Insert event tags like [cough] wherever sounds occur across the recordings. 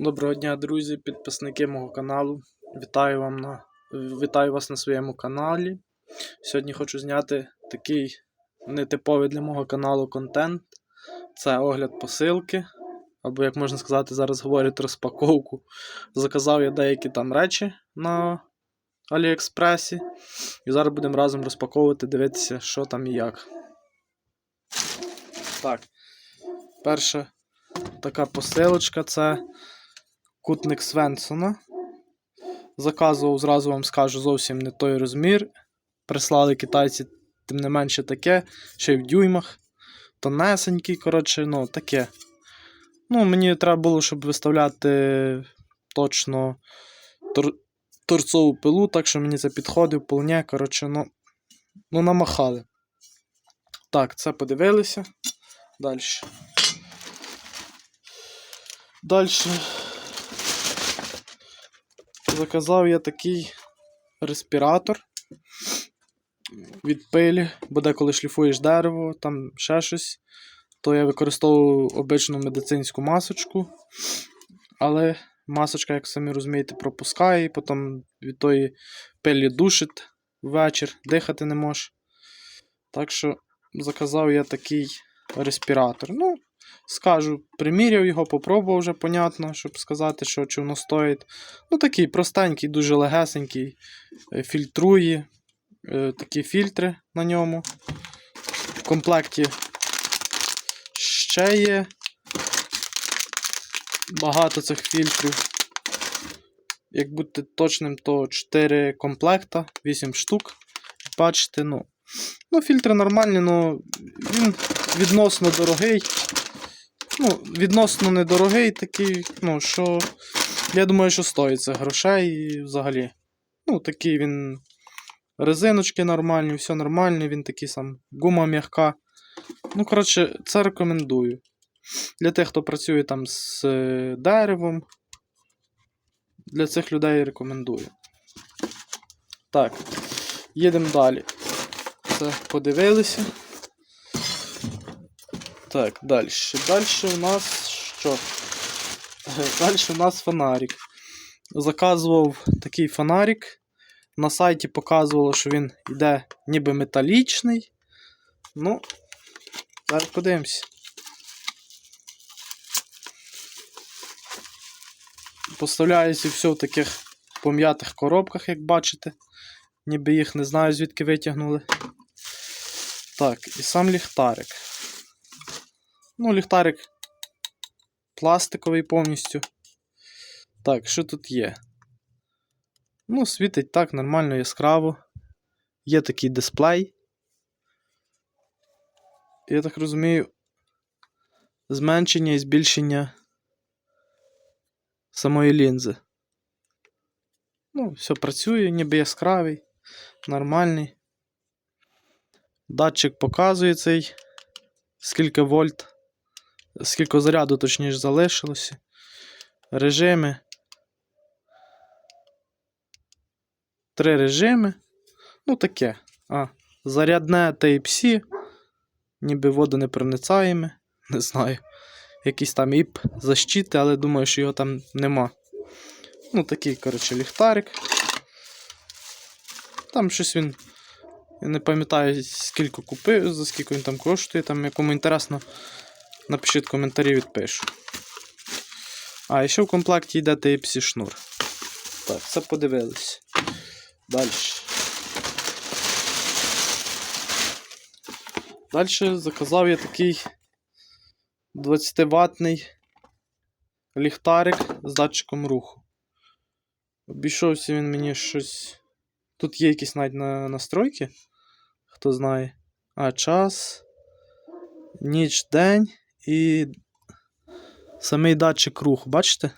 Доброго дня, друзі, підписники мого каналу. Вітаю, вам на... Вітаю вас на своєму каналі. Сьогодні хочу зняти такий нетиповий для мого каналу контент. Це огляд посилки. Або, як можна сказати, зараз говорять розпаковку. Заказав я деякі там речі на Аліекспресі. І зараз будемо разом розпаковувати, дивитися, що там і як. Так. Перша така посилочка це кутник Свенсона. Заказував, зразу вам скажу, зовсім не той розмір. Прислали китайці, тим не менше таке, ще й в дюймах. Тонесенький, коротше, ну, таке. Ну, мені треба було, щоб виставляти точно тор... торцову пилу, так що мені це підходив, вполне, коротше, ну, ну, намахали. Так, це подивилися. Далі. Далі. Заказав я такий респіратор від пилі, бо деколи шліфуєш дерево, там ще щось, то я використовував обичну медицинську масочку, але масочка, як самі розумієте, пропускає, і потім від тої пилі душить ввечір, дихати не можеш. Так що заказав я такий респіратор. Ну, скажу, приміряв його, попробував вже, понятно, щоб сказати, що чи воно стоїть. Ну, такий простенький, дуже легесенький, е, фільтрує. е, Такі фільтри на ньому. В комплекті ще є багато цих фільтрів. Як бути точним, то 4 комплекта, 8 штук. Бачите, ну. Ну, фільтри нормальні, ну він відносно дорогий. Ну, відносно недорогий такий, ну, що. Я думаю, що стоїть це грошей і взагалі. Ну, такий він. Резиночки нормальні, все нормально, він такий сам. Гума м'яка. Ну, коротше, це рекомендую. Для тих, хто працює там з е, деревом. Для цих людей рекомендую. Так, їдемо далі. Це подивилися. Так, далі. Далі у нас що? [laughs] Далі у нас фонарик. Заказував такий фонарик. На сайті показувало, що він йде ніби металічний. Ну, зараз подивимось. Поставляється все в таких пом'ятих коробках, як бачите. Ніби їх не знаю, звідки витягнули. Так, і сам ліхтарик. Ну, ліхтарик пластиковий повністю. Так, що тут є? Ну, світить так, нормально, яскраво. Є такий дисплей. Я так розумію, зменшення і збільшення самої лінзи. Ну, все працює, ніби яскравий, нормальний. Датчик показує цей, скільки вольт, скільки заряду, точніше, залишилося. Режими. Три режими. Ну, таке. А, зарядне Type-C. Ніби водонепроницаєме. Не знаю. Якийсь там іп защити, але думаю, що його там нема. Ну, такий, коротше, ліхтарик. Там щось він. Я не пам'ятаю, скільки купив, за скільки він там коштує. Там, якому інтересно, напишіть коментарі, відпишу. А, і ще в комплекті йде Type-C шнур. Так, це подивились. Далі. Далі заказав я такий 20-ваттний ліхтарик з датчиком руху. Обійшовся він мені щось. Тут є якісь навіть на настройки. Хто знає. А, час, ніч, день і самий датчик руху. Бачите?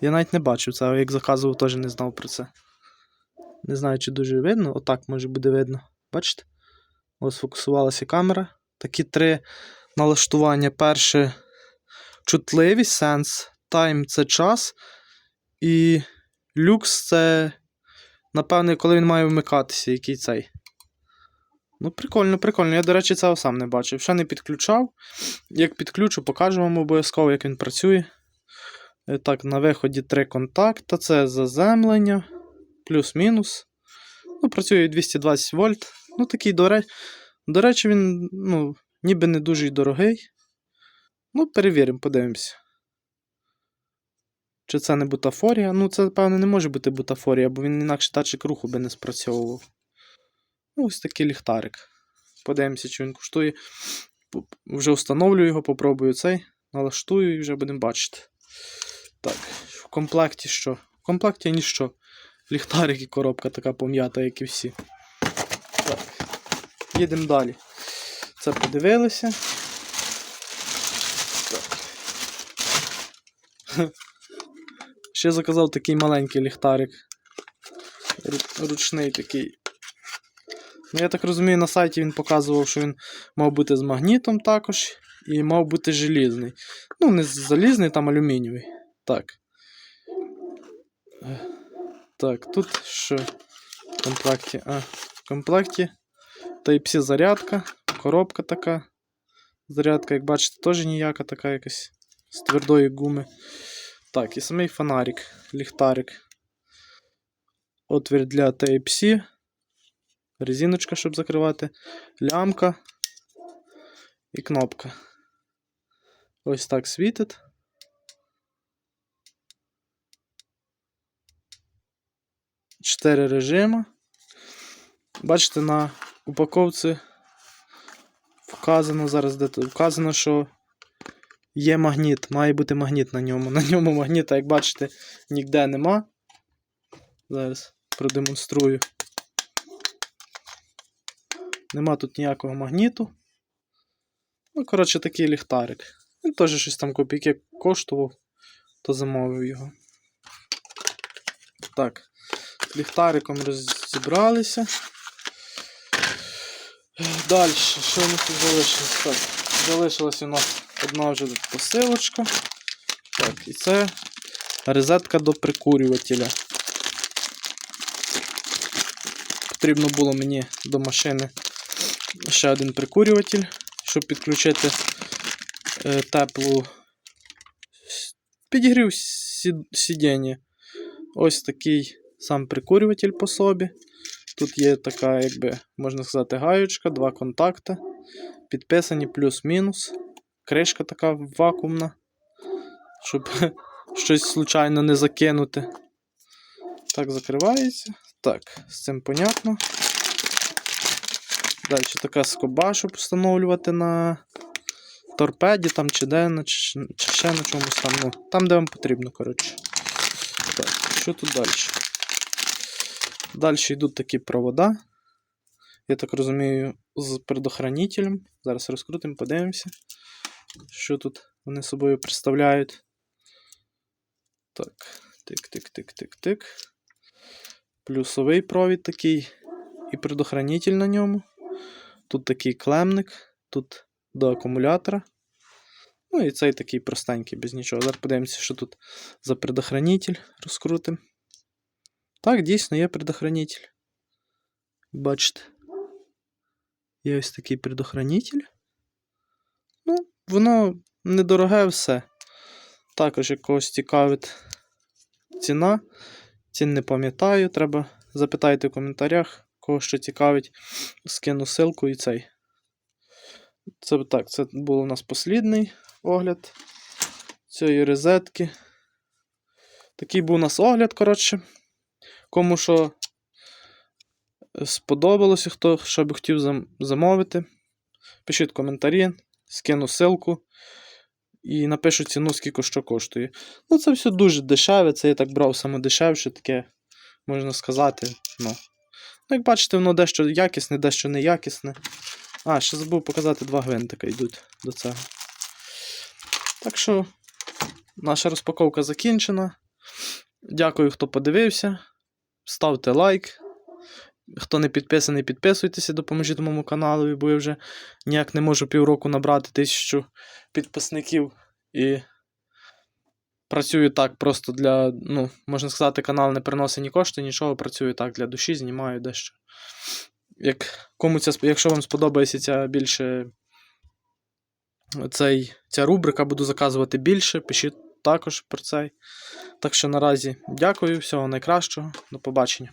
Я навіть не бачив це, як заказував, теж не знав про це. Не знаю, чи дуже видно. Отак може буде видно. Бачите? Ось фокусувалася камера. Такі три налаштування. Перше чутливість, сенс, тайм це час. І люкс це, напевне, коли він має вмикатися, який цей. Ну, прикольно, прикольно. Я, до речі, цього сам не бачив. Ще не підключав. Як підключу, покажу вам обов'язково, як він працює. Е, Так, на виході три контакта. Це заземлення, плюс-мінус. Ну, працює 220 вольт. Ну, такий, до, ре... до речі, він ну, ніби не дуже дорогий. Ну, перевіримо, подивимося. Чи це не бутафорія? Ну, це, певно, не може бути бутафорія, бо він інакше датчик руху би не спрацьовував. Ну, ось такий ліхтарик. Подивимося, чи він коштує. Вже встановлю його, попробую цей, налаштую і вже будемо бачити. Так, в комплекті що? В комплекті ніщо. Ліхтарик і коробка така пом'ята, як і всі. Так. Їдемо далі. Це подивилися. Так. Ще заказав такий маленький ліхтарик. Ручний такий. Ну, я так розумію, на сайті він показував, що він мав бути з магнітом також і мав бути желізний. Ну, не залізний, там алюмінієвий. Так. Е, Так, тут що в комплекті? А, в комплекті Type-C зарядка, коробка така. Зарядка, як бачите, теж ніяка така якась з твердої гуми. Так, і самий фонарик, ліхтарик. Отвір для Type-C. Резиночка, щоб закривати. Лямка і кнопка. Ось так світить. Чотири режими. Бачите, на упаковці вказано зараз де. Вказано, що є магніт. Має бути магніт на ньому. На ньому магніта, як бачите, ніде нема. Зараз продемонструю. Нема тут ніякого магніту. Ну, коротше, такий ліхтарик. Він теж щось там копійки коштував, то замовив його. Так, ліхтариком розібралися. Далі, що у нас тут залишилось? Так, залишилась у нас одна вже посилочка. Так, і це розетка до прикурювателя. Потрібно було мені до машини ще один прикурюватель, щоб підключити е, теплу підігрів сидіння. Ось такий сам прикурюватель по собі. Тут є така, якби, можна сказати, гаючка, два контакти. Підписані плюс-мінус. Кришка така вакуумна, щоб [laughs] щось случайно не закинути. Так, закривається. Так, з цим понятно. Далі така скоба, щоб встановлювати на торпеді там чи де, чи, чи ще на чомусь там. Ну, там, де вам потрібно, коротше. Так, що тут далі? Далі йдуть такі провода. Я так розумію, з предохранителем. Зараз розкрутимо, подивимося, що тут вони собою представляють. Так, тик-тик-тик-тик-тик. Плюсовий провід такий і предохранитель на ньому. Тут такий клемник, тут до акумулятора. Ну і цей такий простенький, без нічого. Зараз подивимося, що тут за предохранитель. Розкрутимо. Так, дійсно, є предохранитель. Бачите. Є ось такий предохранитель. Ну, воно недороге все. Також як когось цікавить ціна. Цін не пам'ятаю, треба запитайте в коментарях, кого що цікавить. Скину ссылку і цей. Це так, це був у нас послідний огляд цієї розетки. Такий був у нас огляд, коротше. Кому що сподобалося, хто що би хотів замовити. Пишіть коментарі, скину ссылку і напишу ціну, скільки що коштує. Ну, це все дуже дешеве, це я так брав саме дешевше, таке, можна сказати. Ну, ну як бачите, воно дещо якісне, дещо неякісне. А, ще забув показати два гвинтика йдуть до цього. Так що, наша розпаковка закінчена. Дякую, хто подивився. Ставте лайк. Хто не підписаний, підписуйтеся, допоможіть моєму каналу, бо я вже ніяк не можу півроку набрати тисячу підписників. І працюю так просто для, ну, можна сказати, канал не приносить ні кошти, нічого. Працюю так для душі, знімаю дещо. Як, кому ця, якщо вам сподобається ця більше цей, ця рубрика, буду заказувати більше, пишіть також про цей. Так що наразі дякую, всього найкращого, до побачення.